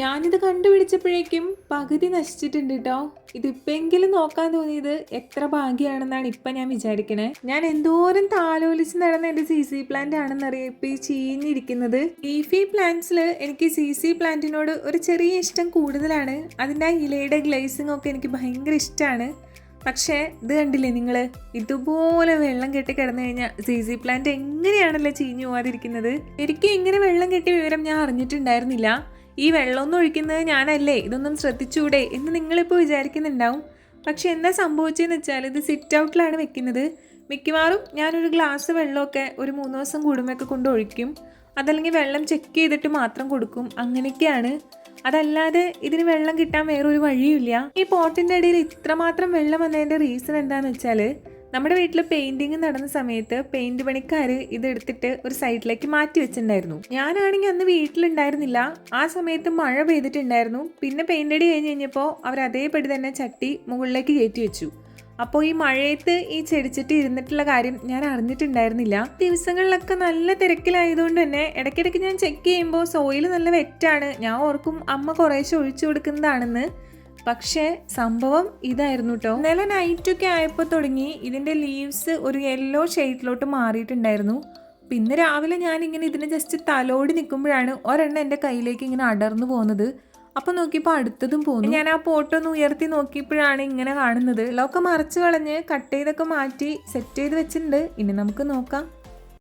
ഞാനിത് കണ്ടുപിടിച്ചപ്പോഴേക്കും പകുതി നശിച്ചിട്ടുണ്ട് കേട്ടോ ഇതിപ്പെങ്കിലും നോക്കാൻ തോന്നിയത് എത്ര ഭാഗ്യമാണെന്നാണ് ഇപ്പം ഞാൻ വിചാരിക്കണേ. ഞാൻ എന്തോരം താലോലിച്ച് നടന്ന എന്റെ സി സി പ്ലാന്റ് ആണെന്നറിയാം ഇപ്പം ഈ ചീഞ്ഞിരിക്കുന്നത്. ലീഫി പ്ലാന്റ്സിൽ എനിക്ക് സി സി പ്ലാന്റിനോട് ഒരു ചെറിയ ഇഷ്ടം കൂടുതലാണ്. അതിന്റെ ഇലയുടെ ഗ്ലേസിംഗ് ഒക്കെ എനിക്ക് ഭയങ്കര ഇഷ്ടമാണ് പക്ഷേ ഇത് കണ്ടില്ലേ നിങ്ങൾ ഇതുപോലെ വെള്ളം കെട്ടി കിടന്നു കഴിഞ്ഞാൽ സി സി പ്ലാന്റ് എങ്ങനെയാണല്ലോ ചീഞ്ഞു പോകാതിരിക്കുന്നത് ശരിക്കും ഇങ്ങനെ വെള്ളം കെട്ടിയ വിവരം ഞാൻ അറിഞ്ഞിട്ടുണ്ടായിരുന്നില്ല. ഈ വെള്ളമൊന്നും ഒഴിക്കുന്നത് ഞാനല്ലേ? ഇതൊന്നും ശ്രദ്ധിച്ചൂടെ? എന്ന് നിങ്ങളിപ്പോൾ വിചാരിക്കുന്നുണ്ടാവും. പക്ഷെ എന്താ സംഭവിച്ചതെന്ന് വെച്ചാൽ ഇത് സിറ്റ് ഔട്ടിലാണ് വെക്കുന്നത്. മിക്കവാറും ഞാനൊരു ഗ്ലാസ് വെള്ളമൊക്കെ ഒരു മൂന്ന് ദിവസം കൂടുമ്പോഴൊക്കെ കൊണ്ട് ഒഴിക്കും. അതല്ലെങ്കിൽ വെള്ളം ചെക്ക് ചെയ്തിട്ട് മാത്രം കൊടുക്കും. അങ്ങനെയൊക്കെയാണ്. അതല്ലാതെ ഇതിന് വെള്ളം കിട്ടാൻ വേറൊരു വഴിയുമില്ല. ഈ പോട്ടിന്റെ ഇടയിൽ ഇത്രമാത്രം വെള്ളം വന്നതിന്റെ റീസൺ എന്താണെന്ന് വെച്ചാൽ നമ്മുടെ വീട്ടിൽ പെയിന്റിങ് നടന്ന സമയത്ത് പെയിന്റ് പണിക്കാർ ഇതെടുത്തിട്ട് ഒരു സൈഡിലേക്ക് മാറ്റി വെച്ചിട്ടുണ്ടായിരുന്നു. ഞാനാണെങ്കിൽ അന്ന് വീട്ടിലുണ്ടായിരുന്നില്ല. ആ സമയത്ത് മഴ പെയ്തിട്ടുണ്ടായിരുന്നു. പിന്നെ പെയിന്റ് അടി കഴിഞ്ഞ് കഴിഞ്ഞപ്പോൾ അവർ അതേപടി തന്നെ ചട്ടി മുകളിലേക്ക് കയറ്റി വെച്ചു. അപ്പോൾ ഈ മഴയത്ത് ഈ ചെടിച്ചിട്ട് ഇരുന്നിട്ടുള്ള കാര്യം ഞാൻ അറിഞ്ഞിട്ടുണ്ടായിരുന്നില്ല. ദിവസങ്ങളിലൊക്കെ നല്ല തിരക്കിലായതുകൊണ്ട് തന്നെ ഇടയ്ക്കിടയ്ക്ക് ഞാൻ ചെക്ക് ചെയ്യുമ്പോൾ സോയിൽ നല്ല വെറ്റാണ് ഞാൻ ഓർക്കും അമ്മ കുറേശ്ശെ ഒഴിച്ചു കൊടുക്കുന്നതാണെന്ന്. പക്ഷേ സംഭവം ഇതായിരുന്നു കേട്ടോ ഇന്നലെ നൈറ്റൊക്കെ ആയപ്പോൾ തുടങ്ങി ഇതിന്റെ ലീവ്സ് ഒരു യെല്ലോ ഷെയ്ഡിലോട്ട് മാറിയിട്ടുണ്ടായിരുന്നു. പിന്നെ രാവിലെ ഞാൻ ഇങ്ങനെ ഇതിനെ ജസ്റ്റ് തലോടി നിൽക്കുമ്പോഴാണ് ഒരെണ്ണം എന്റെ കയ്യിലേക്ക് ഇങ്ങനെ അടർന്നു പോകുന്നത് അപ്പോൾ നോക്കിയപ്പോൾ അടുത്തതും പോന്നു. ഞാൻ ആ ഒന്ന് ഉയർത്തി നോക്കിയപ്പോഴാണ് ഇങ്ങനെ കാണുന്നത്. ലൊക്കെ മറച്ചു കളഞ്ഞ് കട്ട് ചെയ്തൊക്കെ മാറ്റി സെറ്റ് ചെയ്ത് വെച്ചിട്ടുണ്ട്. ഇനി നമുക്ക് നോക്കാം.